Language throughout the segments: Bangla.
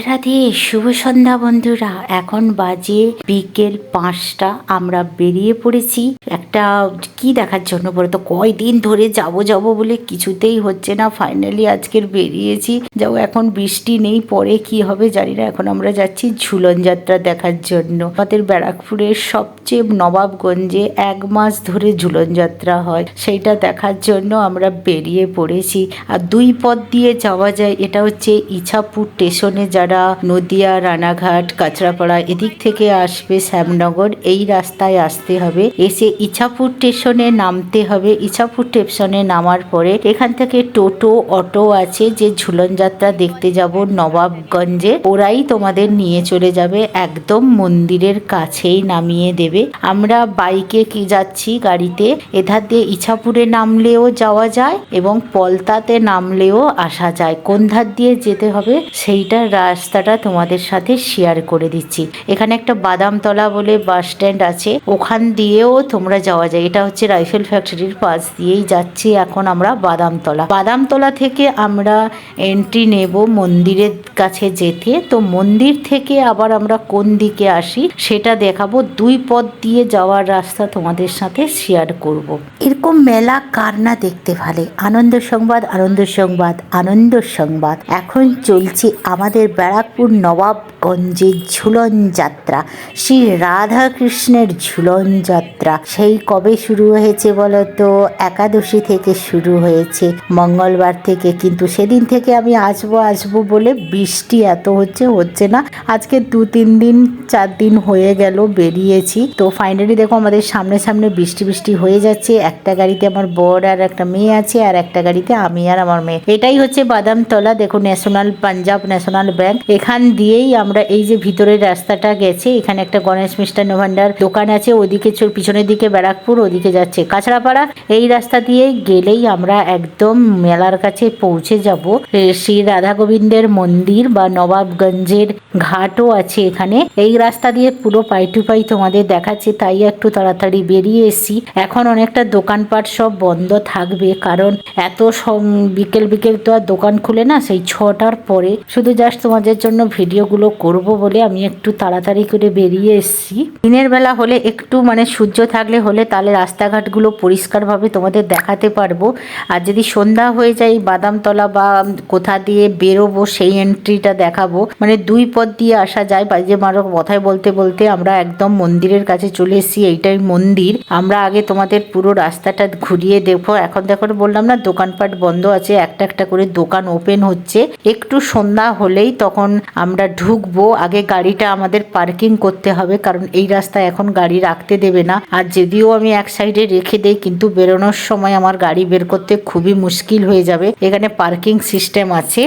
রাধে শুভ সন্ধ্যা বন্ধুরা। এখন বাজে বিকেল পাঁচটা, আমরা বেরিয়ে পড়েছি। একটা কি দেখার জন্য বলতো কয়দিন ধরে যাব যাব বলে কিছুতেই হচ্ছে না। ফাইনালি আজকের বেরিয়েছি। যাও, এখন বৃষ্টি নেই, পরে কি হবে জানি না। এখন আমরা যাচ্ছি ঝুলন যাত্রা দেখার জন্য। আমাদের ব্যারাকপুরের সবচেয়ে নবাবগঞ্জে এক মাস ধরে ঝুলন যাত্রা হয়। সেইটা দেখার জন্য আমরা বেরিয়ে পড়েছি। আর দুই পথ দিয়ে যাওয়া যায়, এটা হচ্ছে ইছাপুর স্টেশনে যারা নদিয়া, রানাঘাট, কাঁচরাপাড়া এদিক থেকে আসবে শ্যামনগর। এই রাস্তায় আসতে হবে। এসে ইছাপুর স্টেশনে নামতে হবে। ইছাপুর স্টেশনে নামার পরে এখান থেকে টোটো, অটো আছে যে ঝুলন যাত্রা দেখতে যাব নবাবগঞ্জে। ওরাই তোমাদের নিয়ে চলে যাবে। একদম মন্দিরের কাছেই নামিয়ে দেবে। আমরা বাইকে কি যাচ্ছি গাড়িতে? এধার দিয়ে ইছাপুরে নামলেও যাওয়া যায় এবং পলতাতে নামলেও আসা যায়। কোন ধার দিয়ে যেতে হবে? সেইটা রাস্তাটা তোমাদের সাথে শেয়ার করে দিচ্ছি। এখানে একটা বাদামতলা বলে বাস স্ট্যান্ড আছে। ওখান দিয়েও তোমরা যাওয়া যায়। এটা হচ্ছে রাইফেল ফ্যাক্টরির পাশ দিয়েই যাচ্ছি এখন আমরা বাদামতলা। বাদামতলা থেকে আমরা এন্ট্রি নেব মন্দিরের কাছে যেতে। তো মন্দির থেকে আবার আমরা কোন দিকে আসি সেটা দেখাবো। দুই পথ দিয়ে যাওয়ার রাস্তা তোমাদের সাথে শেয়ার করব। এরকম মেলা কার না দেখতে ভালে? আনন্দ সংবাদ আনন্দ সংবাদ আনন্দ সংবাদ। এখন চলছে আমাদের ব্যারাকপুর নবাবগঞ্জের ঝুলন যাত্রা, শ্রী রাধা কৃষ্ণের ঝুলন যাত্রা। সেই কবে শুরু হয়েছে বলতো? একাদশী থেকে শুরু হয়েছে, মঙ্গলবার থেকে। কিন্তু সেদিন থেকে আমি আসব আসব বলে বৃষ্টি এত হচ্ছে হচ্ছে না। আজকে দু, তিন দিন, চার দিন হয়ে গেল, বেরিয়েছি। তো ফাইনালি দেখো আমাদের সামনে সামনে বৃষ্টি বৃষ্টি হয়ে যাচ্ছে। একটা গাড়িতে আমার বর আর একটা মেয়ে আছে, আর একটা গাড়িতে আমি আর আমার মেয়ে। এটাই হচ্ছে বাদামতলা, দেখো ন্যাশনাল পাঞ্জাব ন্যাশনাল ব্যাংক এখান দিয়েই আমরা এই যে ভিতরের রাস্তাটা গেছে, এখানে একটা গণেশ মিষ্টান্ন ভান্ডার দোকান আছে, ওদিকে পিছনের দিকে ব্যারাকপুর, ওদিকে যাচ্ছে কাছড়াপাড়া। এই রাস্তা দিয়ে গেলেই আমরা একদম মেলার কাছে পৌঁছে যাব। শ্রী রাধা গোবিন্দের মন্দির বা নবাবগঞ্জের ঘাটও আছে এখানে। এই রাস্তা দিয়ে পুরো পাই টু পাই তোমাদের দেখাচ্ছে, তাই একটু তাড়াতাড়ি বেরিয়ে এসছি। এখন অনেকটা দোকানপাট সব বন্ধ থাকবে, কারণ এত বিকেল বিকেল তো আর দোকান খুলে না, সেই ছটার পরে। শুধু জাস্ট তোমাদের জন্য ভিডিওগুলো করব বলে আমি একটু তাড়াতাড়ি করে বেরিয়ে এসেছি। দিনের বেলা হলে একটু মানে সূর্য থাকলে হলে তাহলে রাস্তাঘাটগুলো পরিষ্কারভাবে তোমাদের দেখাতে পারব। আর যদি সন্ধ্যা হয়ে যায়, বাদামতলা বা কোথা দিয়ে বেরোবো সেই এন্ট্রিটা দেখাবো। মানে দুই পথ দিয়ে আসা যায় বাজে মারো কথায় বলতে বলতে আমরা একদম মন্দিরের কাছে চলে এসেছি, এইটাই মন্দির। আমরা আগে তোমাদের পুরো রাস্তাটা ঘুরিয়ে দেখব। এখন দেখো, বললাম না, দোকানপাট বন্ধ আছে, একটা একটা করে দোকান ওপেন হচ্ছে। একটু সন্ধ্যা হলেই তখন আমরা ঢুকবো। আগে গাড়িটা আমাদের পার্কিং করতে হবে, কারণ এই রাস্তায় এখন গাড়ি রাখতে দেবে না। আর যদিও আমি এক সাইডে রেখে দেই, কিন্তু বেরোনোর সময় আমার গাড়ি বের করতে খুবই মুশকিল হয়ে যাবে। এখানে পার্কিং সিস্টেম আছে,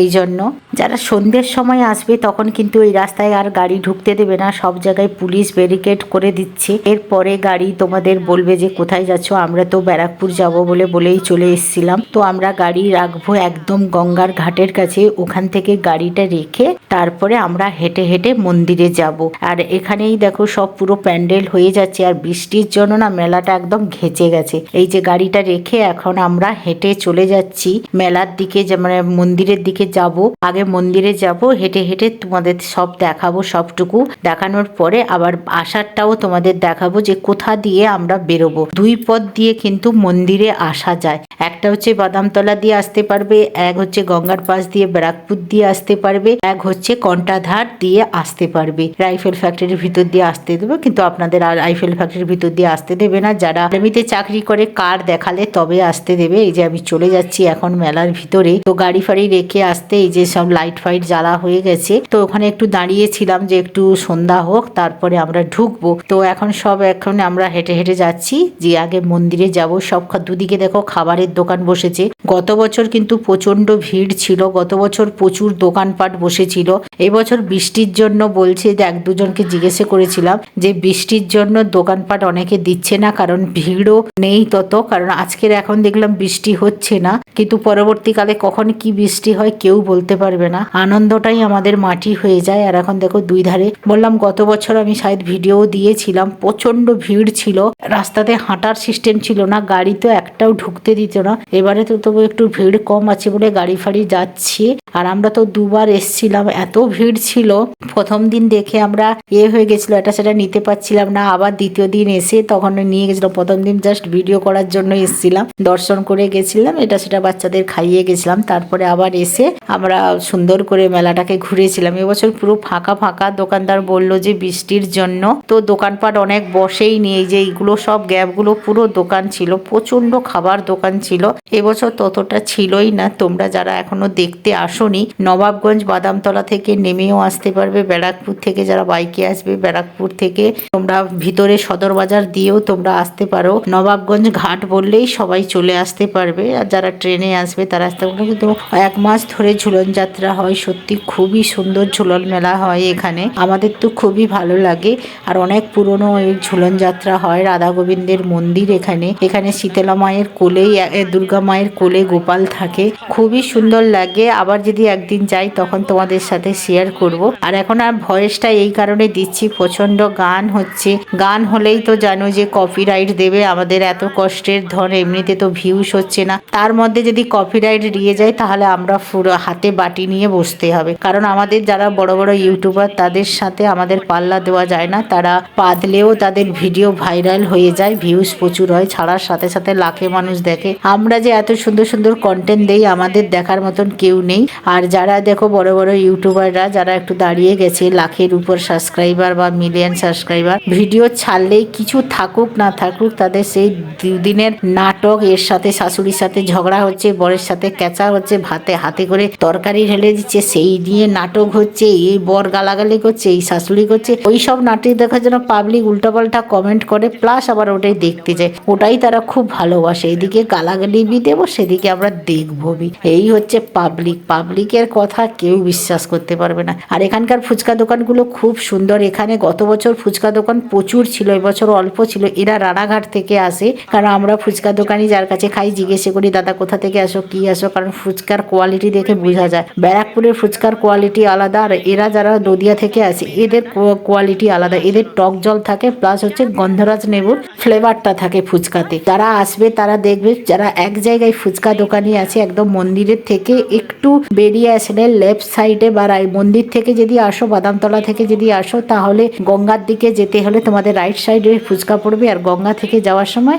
এই জন্য। যারা সন্ধ্যের সময় আসবে তখন কিন্তু এই রাস্তায় আর গাড়ি ঢুকতে দেবে না। সব জায়গায় পুলিশ ব্যারিকেড করে দিচ্ছে। এরপরে গাড়ি তোমাদের বলবে যে কোথায় যাচ্ছ? আমরা তো ব্যারাকপুর যাব বলে বলেই চলে এসেছিলাম। তো আমরা গাড়ি রাখব একদম গঙ্গার ঘাটের কাছে। ওখান থেকে গাড়িটা রেখে তারপরে আমরা হেঁটে হেঁটে মন্দিরে যাব। আর এখানেই দেখো সব পুরো প্যান্ডেল হয়ে যাচ্ছে। আর বৃষ্টির জন্য না মেলাটা একদম ঘেঁচে গেছে। এই যে গাড়িটা রেখে এখন আমরা হেঁটে চলে যাচ্ছি। মেলার দিকে মানে মন্দিরের দিকে যাব। আগে মন্দিরে যাব, হেঁটে হেঁটে তোমাদের সব দেখাবো, সবটুকু দেখানোর পরে আবার আসারটাও তোমাদের দেখাবো যে কোথা দিয়ে আমরা বেরোবো। দুই পথ দিয়ে কিন্তু মন্দিরে আসা যায়। একটা হচ্ছে বাদামতলা দিয়ে আসতে পারবে, এক হচ্ছে গঙ্গার পাশ দিয়ে ব্যারাকপুর দিয়ে আসতে পারবে, এক হচ্ছে কন্টাধার দিয়ে আসতে পারবে। রাইফেল ফ্যাক্টরির ভিতর দিয়ে আসতে দেবে, কিন্তু আপনাদের আর রাইফেল ফ্যাক্টরির ভিতর দিয়ে আসতে দেবে না। যারা আর্মিতে চাকরি করে, কার দেখালে তবে আসতে দেবে। এই যে আমি চলে যাচ্ছি এখন মেলার ভিতরে। তো গাড়ি ফাড়ি রেখে আসতে, এই যে সব লাইট ফাইট জ্বালা হয়ে গেছে। তো ওখানে একটু দাঁড়িয়েছিলাম যে একটু সন্ধ্যা হোক, তারপরে আমরা ঢুকবো। তো এখন সব এখন আমরা হেঁটে হেঁটে যাচ্ছি, যে আগে মন্দিরে যাব। সব দুদিকে দেখো খাবারের দোকান বসেছে। গত বছর কিন্তু প্রচণ্ড ভিড় ছিল। গত বছর প্রচুর দোকানপাট বসেছিল। এবছর বৃষ্টির জন্য বলছে যে এক দুজনকে জিজ্ঞেসে করেছিলাম যে বৃষ্টির জন্য দোকানপাট অনেকে দিচ্ছে না, কারণ ভিড়ও নেই তত। কারণ আজকের এখন দেখলাম বৃষ্টি হচ্ছে না। কিন্তু পরবর্তীকালে কখন কি বৃষ্টি হয় কেউ বলতে পারবে পারবে না। আনন্দটাই আমাদের মাটি হয়ে যায়। আর এখন দেখো দুই ধারে, বললাম গত বছর আমি শায়দ ভিডিও দিয়েছিলাম প্রচণ্ড ভিড় ছিল। রাস্তাতে হাঁটার সিস্টেম ছিল না, গাড়ি তো একটাও ঢুকতে দিত না। এবারে তো তবু একটু ভিড় কম আছে বলে গাড়ি ফাড়ি যাচ্ছি। আর আমরা তো দুবার এসছিলাম, এত ভিড় ছিল। প্রথম দিন দেখে আমরা এ হয়ে গেছিল, এটা সেটা নিতে পারছিলাম না। আবার দ্বিতীয় দিন এসে তখন নিয়ে গেছিলাম প্রথম দিন জাস্ট ভিডিও করার জন্য এসেছিলাম। দর্শন করে গেছিলাম, এটা সেটা বাচ্চাদের খাইয়ে গেছিলাম। তারপরে আবার এসে আমরা সুন্দর করে মেলাটাকে ঘুরেছিলাম। এবছর পুরো ফাঁকা ফাঁকা দোকানদার বলল যে বৃষ্টির জন্য। তো দোকানপাট অনেক বসেই নিয়ে যে এইগুলো সব গ্যাপগুলো পুরো দোকান ছিল প্রচণ্ড খাবার দোকান ছিল। এবছর ততটা ছিলই না। তোমরা যারা এখনও দেখতে আসোনি, নবাবগঞ্জ বাদামতলা থেকে নেমেও আসতে পারবে। ব্যারাকপুর থেকে যারা বাইকে আসবে, ব্যারাকপুর থেকে তোমরা ভিতরে সদর বাজার দিয়েও তোমরা আসতে পারো। নবাবগঞ্জ ঘাট বললেই সবাই চলে আসতে পারবে। আর যারা ট্রেনে আসবে, তারা আসতে পারবে। কিন্তু এক মাস ধরে ঝুলন যাত্রা হয়, সত্যি খুবই সুন্দর ঝুলন মেলা হয় এখানে। আমাদের তো খুবই ভালো লাগে। আর অনেক পুরনো এই ঝুলন যাত্রা হয়, রাধা গোবিন্দের মন্দির এখানে। এখানে শীতলা মায়ের কোলেই দুর্গা মায়ের কোলে গোপাল থাকে। খুবই সুন্দর লাগে। আবার যদি একদিন যাই, তখন তোমাদের সাথে শেয়ার করব। আর এখন আর ভয়েসটা এই কারণে দিচ্ছি প্রচণ্ড গান হচ্ছে। গান হলেই তো জানো যে কপিরাইট দেবে, আমাদের এত কষ্টের ধন, এমনিতে তো ভিউস হচ্ছে না। তার মধ্যে যদি কপিরাইট দিয়ে যায় তাহলে আমরা হাতে বাটি নিয়ে বসতে হবে। কারণ আমাদের যারা বড় বড় ইউটিউবার, তাদের সাথে আমাদের পাল্লা দেওয়া যায় না। তারা পাদলেও তাদের ভিডিও ভাইরাল হয়ে যায় ভিউজ প্রচুর হয়। ছাড়ার সাথে সাথে লাখে মানুষ দেখে। আমরা যে এত সুন্দর সুন্দর কন্টেন্ট দেই, আমাদের দেখার মতন কেউ নেই। আর যারা দেখো বড় বড় ইউটিউবাররা, যারা একটু দাঁড়িয়ে গেছে, লাখের উপর সাবস্ক্রাইবার বা মিলিয়ন সাবস্ক্রাইবার ভিডিও ছাড়লেই কিছু থাকুক, না থাকুক, তাদের সেই দুদিনের নাটক, এর সাথে শাশুড়ির সাথে ঝগড়া হচ্ছে, বরের সাথে ক্যাচা হচ্ছে, ভাতে হাতে করে তরকারি ঢেলে দিচ্ছে, সেই নিয়ে নাটক হচ্ছে, এই বর গালাগালি করছে, এই শাশুড়ি করছে ওই সব নাটক দেখার জন্য পাবলিক উল্টাপাল্টা কমেন্ট করে প্লাস আবার ওটাই দেখতে যায় ওটাই তারা খুব ভালোবাসে। এদিকে গালাগালি বি দেবো, সেদিকে আমরা দেখব বি। এই হচ্ছে পাবলিক পাবলিকের কথা কেউ বিশ্বাস করতে পারবে না। আর এখানকার ফুচকা দোকানগুলো খুব সুন্দর। এখানে গত বছর ফুচকা দোকান প্রচুর ছিল এবছর অল্প ছিল। এরা রানাঘাট থেকে আসে। কারণ আমরা ফুচকা দোকানি যার কাছে খাই, জিজ্ঞেস করি, দাদা, কোথা থেকে আসো? কি আসো? কারণ ফুচকার কোয়ালিটি দেখে বোঝা যায়। ব্যারাকপুরের ফুচকার কোয়ালিটি আলাদা আর এরা যারা নদিয়া থেকে আসে, এদের কোয়ালিটি আলাদা। এদের টক জল থাকে প্লাস হচ্ছে গন্ধরাজ লেবুর ফ্লেভারটা থাকে ফুচকাতে। যারা আসবে, তারা দেখবে, যারা এক জায়গায় ফুচকা দোকানি আছে, একদম মন্দিরের থেকে একটু বেরিয়ে আসলে লেফট সাইডে বা মন্দির থেকে যদি আসো, বাদামতলা থেকে যদি আসো, তাহলে গঙ্গার দিকে যেতে হলে তোমাদের রাইট সাইডে ফুচকা পড়বে আর গঙ্গা থেকে যাওয়ার সময়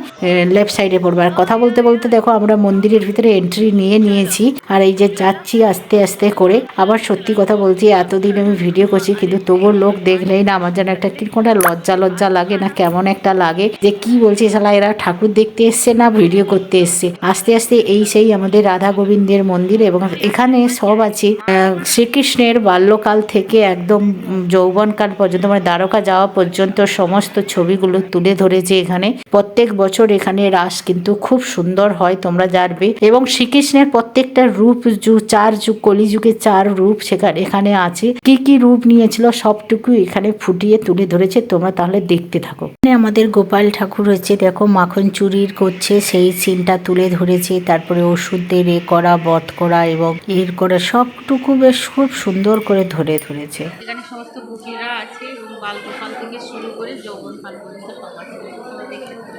লেফট সাইডে পড়বে। আর কথা বলতে বলতে দেখো, আমরা মন্দিরের ভিতরে এন্ট্রি নিয়ে নিয়েছি। আর এই যে যাচ্ছি আস্তে আস্তে করে আবার সত্যি কথা বলছি, এতদিন আমি ভিডিও করছি, কিন্তু তবুও লোক দেখলেই না, আমার যেন একটা কীরকম একটা লজ্জা লজ্জা লাগে না, কেমন একটা লাগে যে কি বলছি শালা, এরা ঠাকুর দেখতে এসছে না ভিডিও করতে এসছে? আস্তে আস্তে এই সেই আমাদের রাধা গোবিন্দের মন্দির এবং এখানে সব আছে। শ্রীকৃষ্ণের বাল্যকাল থেকে একদম যৌবনকাল পর্যন্ত মানে দ্বারকা যাওয়া পর্যন্ত সমস্ত ছবিগুলো তুলে ধরেছে এখানে। প্রত্যেক বছর এখানে রাস কিন্তু খুব সুন্দর হয়, তোমরা জানবে। এবং শ্রীকৃষ্ণের প্রত্যেকটা রূপ যু- চার যুগ কলিযুগে চার রূপ সেখানে, এখানে আছে। কি কি রূপ নিয়েছিল সবটুকু এখানে ফুটিয়ে তুলে ধরেছে, তোমরা তাহলে দেখতে থাকো। এখানে আমাদের গোপাল ঠাকুর হচ্ছে দেখো মাখন চুরির করছে, সেই সিনটা তুলে ধরেছে, তারপরে ওষুধদের এ করা, বধ করা এবং এর করা সবটুকু বেশ খুব সুন্দর করে ধরে ধরেছে। এখানে সমস্ত বুকিরা আছে এবং থেকে শুরু করে যৌবন পর্যন্ত সব আছে। তোমরা দেখতে।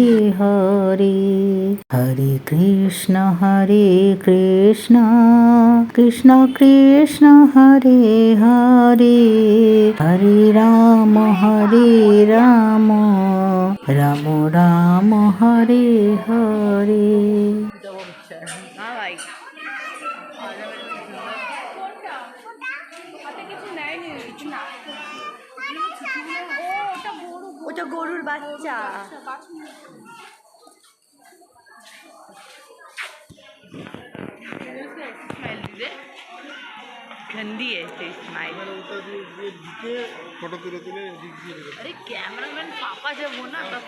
হরে হরে কৃষ্ণ হরে কৃষ্ণ কৃষ্ণ কৃষ্ণ, হরে হরে। হরে রাম হরে রাম রাম রাম, হরে হরে। ওটা গরুর বাচ্চা। de गंदी है ऐसे स्माइल ফটো তুলে তুলে এদিক দিয়ে রেখে अरे कैमरामैन पापा जब हो ना तब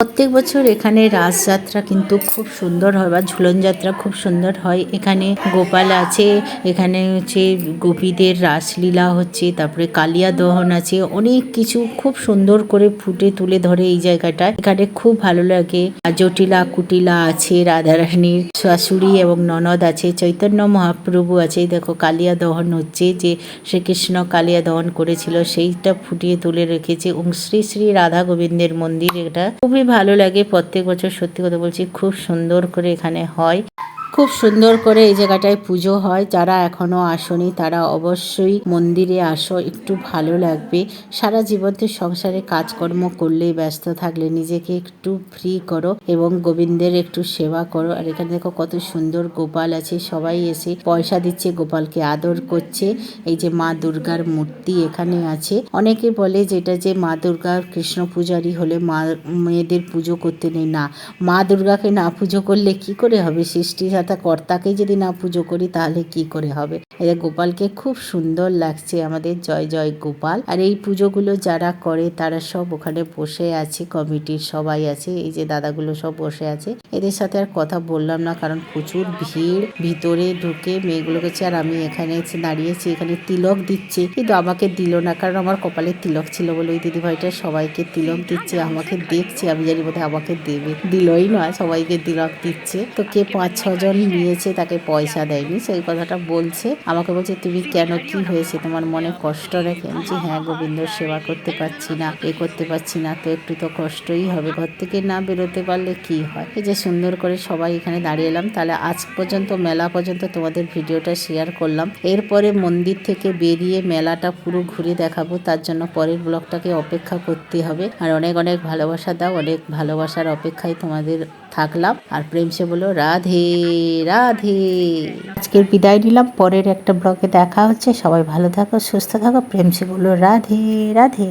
প্রত্যেক বছর এখানে রাসযাত্রা কিন্তু খুব সুন্দর হয় বা ঝুলন যাত্রা খুব সুন্দর হয় এখানে গোপাল আছে এখানে হচ্ছে গোপীদের রাসলীলা হচ্ছে তারপরে কালিয়া দহন আছে অনেক কিছু খুব সুন্দর করে ফুটে তুলে ধরে এই জায়গাটা এখানে খুব ভালো লাগে আর জটিলা কুটিলা আছে রাধারানীর শাশুড়ি এবং ননদ আছে চৈতন্য মহাপ্রভু আছে এই দেখো কালিয়া দহন হচ্ছে যে শ্রীকৃষ্ণ কালিয়া দহন করেছিল, সেইটা ফুটিয়ে তুলে রেখেছে। এবং শ্রী শ্রী রাধা গোবিন্দের মন্দির, এটা খুবই ভালো লাগে প্রত্যেক বছর। সত্যি কথা বলছি, খুব সুন্দর করে এখানে হয়। খুব সুন্দর করে এই জায়গাটায় পুজো হয়। যারা এখনও আসনি, তারা অবশ্যই মন্দিরে আসো, একটু ভালো লাগবে। সারা জীবনতে সংসারে কাজকর্ম করলে ব্যস্ত থাকলে নিজেকে একটু ফ্রি করো এবং গোবিন্দের একটু সেবা করো। আর এখানে দেখো কত সুন্দর গোপাল আছে, সবাই এসে পয়সা দিচ্ছে, গোপালকে আদর করছে। এই যে মা দুর্গার মূর্তি এখানে আছে। অনেকে বলে যেটা যে মা দুর্গা কৃষ্ণ পূজারি হলে মা, মেয়েদের পুজো করতে নেই। না, মা দুর্গাকে না পুজো করলে কি করে হবে? সৃষ্টিদাতা কর্তাকে যদি না পুজো করি, তাহলে কি করে হবে? যে গোপালকে খুব সুন্দর লাগছে আমাদের। জয় জয় গোপাল। আর এই পুজোগুলো যারা করে, তারা সব ওখানে বসে আছে, কমিটির সবাই আছে। এই যে দাদাগুলো সব বসে আছে। এদের সাথে আর কথা বললাম না, কারণ প্রচুর ভিড়। ভিতরে ঢুকে মেয়েগুলো কাছে আর আমি এখানে দাঁড়িয়েছি, এখানে তিলক দিচ্ছে। কিন্তু আমাকে দিল না, কারণ আমার কপালে তিলক ছিল বলে ওই দিদিভাইটা সবাইকে তিলক দিচ্ছে, আমাকে দেখছে। আমি জানি বোধহয় আমাকে দেবে। দিলই নয় সবাইকে তিলক দিচ্ছে। তো কে পাঁচ, ছজন নিয়েছে তাকে পয়সা দেয়নি সেই কথাটা বলছে। আমাকে বলছে তুমি কেন কি হয়েছে? তোমার মনে কষ্ট রেখে? বলছি, হ্যাঁ গোবিন্দর সেবা করতে পারছি না এ করতে পারছি না তো একটু তো কষ্টই হবে। ঘর থেকে না বেরোতে পারলে কি হয়? এই যে সুন্দর করে সবাই এখানে দাঁড়িয়ে এলাম। তাহলে আজ পর্যন্ত মেলা পর্যন্ত তোমাদের ভিডিওটা শেয়ার করলাম। এরপরে মন্দির থেকে বেরিয়ে মেলাটা পুরো ঘুরে দেখাবো। তার জন্য পরের ব্লগটাকে অপেক্ষা করতে হবে। আর অনেক অনেক ভালোবাসা দাও অনেক ভালোবাসার অপেক্ষায় তোমাদের থাকলাম। আর প্রেম সে বলো রাধে। রাধে। আজকের বিদায় নিলাম, পরের একটা ব্লগে দেখা হচ্ছে। সবাই ভালো থাকো, সুস্থ থাকো, প্রেম সে বলো রাধে রাধে।